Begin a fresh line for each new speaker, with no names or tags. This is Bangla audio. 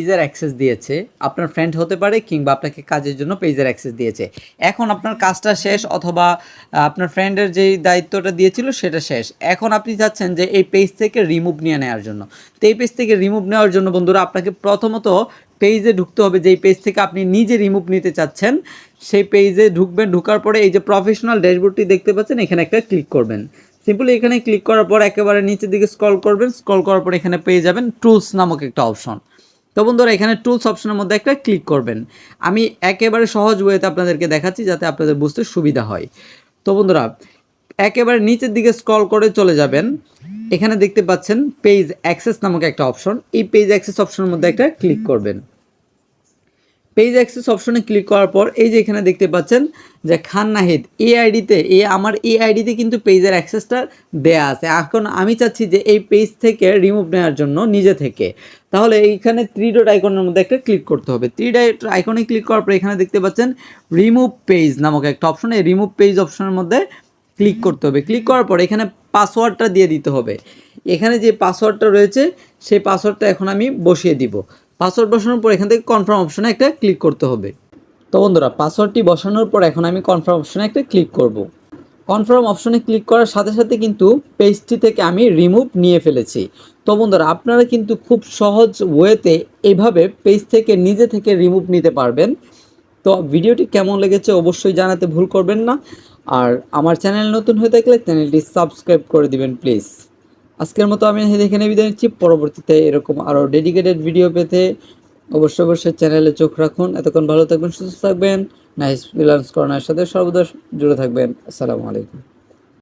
পেজের অ্যাক্সেস দিয়েছে, আপনার ফ্রেন্ড হতে পারে কিংবা আপনাকে কাজের জন্য পেজের অ্যাক্সেস দিয়েছে। এখন আপনার কাজটা শেষ অথবা আপনার ফ্রেন্ডের যেই দায়িত্বটা দিয়েছিল সেটা শেষ। এখন আপনি চাচ্ছেন যে এই পেজ থেকে রিমুভ নিয়ে নেওয়ার জন্য। তো এই পেজ থেকে রিমুভ নেওয়ার জন্য বন্ধুরা, আপনাকে প্রথমত পেজে ঢুকতে হবে যেই পেজ থেকে আপনি নিজে রিমুভ নিতে চাচ্ছেন। সেই পেজে ঢুকবেন, ঢুকার পরে এই যে প্রফেশনাল ড্যাশবোর্ডটি দেখতে পাচ্ছেন, এখানে একটা ক্লিক করবেন। সিম্পলি এখানে ক্লিক করার পর একেবারে নিচের দিকে স্ক্রল করবেন স্ক্রল করার পর এখানে পেয়ে যাবেন টুলস নামক একটা অপশন তো বন্ধুরা, এখানে টুলস অপশনের মধ্যে একটা ক্লিক করবেন। আমি একেবারে সহজ ওয়েতে আপনাদেরকে দেখাচ্ছি যাতে আপনাদের বুঝতে সুবিধা হয়। তো বন্ধুরা, একেবারে নিচের দিকে স্ক্রল করে চলে যাবেন। এখানে দেখতে পাচ্ছেন পেজ অ্যাক্সেস নামক একটা অপশন এই পেজ অ্যাক্সেস অপশনের মধ্যে একটা ক্লিক করবেন। পেজ অ্যাক্সেস অপশনে ক্লিক করার পর এই যে এখানে দেখতে পাচ্ছেন যে খান নাহিদ এই আইডিতে এই আমার এই আইডিতে কিন্তু পেজের অ্যাক্সেসটা দেয়া আছে। এখন আমি চাচ্ছি যে এই পেজ থেকে রিমুভ নেওয়ার জন্য নিজে থেকে। তাহলে এইখানে থ্রি ডট আইকনের মধ্যে একটা ক্লিক করতে হবে। থ্রি ডট আইকনে ক্লিক করার পর এখানে দেখতে পাচ্ছেন রিমুভ পেজ নামক একটা অপশন এই রিমুভ পেজ অপশনের মধ্যে ক্লিক করতে হবে। ক্লিক করার পর এখানে পাসওয়ার্ডটা দিয়ে দিতে হবে। এখানে যে পাসওয়ার্ডটা রয়েছে সেই পাসওয়ার্ডটা এখন আমি বসিয়ে দিব। পাসওয়ার্ড বসানোর পর এখান থেকে কনফার্ম অপশনে একটা ক্লিক করতে হবে। তো বন্ধুরা পাসওয়ার্ডটি বসানোর পর এখন আমি কনফার্ম অপশনে একটা ক্লিক করব। কনফার্ম অপশনে ক্লিক করার সাথে সাথে কিন্তু পেজটি থেকে আমি রিমুভ নিয়ে ফেলেছি। তো বন্ধুরা, আপনারা কিন্তু খুব সহজ ওয়েতে এভাবে পেজ থেকে নিজে থেকে রিমুভ নিতে পারবেন। তো ভিডিওটি কেমন লেগেছে অবশ্যই জানাতে ভুল করবেন না। আর আমার চ্যানেল নতুন হয়ে থাকলে চ্যানেলটি সাবস্ক্রাইব করে দিবেন প্লিজ আজকের মতো আমি এখানে বিদায় নিচ্ছি। পরবর্তীতে এরকম আরও ডেডিকেটেড ভিডিও পেতে অবশ্যই অবশ্যই চ্যানেলে চোখ রাখুন। এতক্ষণ ভালো থাকবেন, সুস্থ থাকবেন। নাইস ফ্রিলান্স করোনার সাথে সর্বদা জুড়ে থাকবেন। আসসালামু আলাইকুম।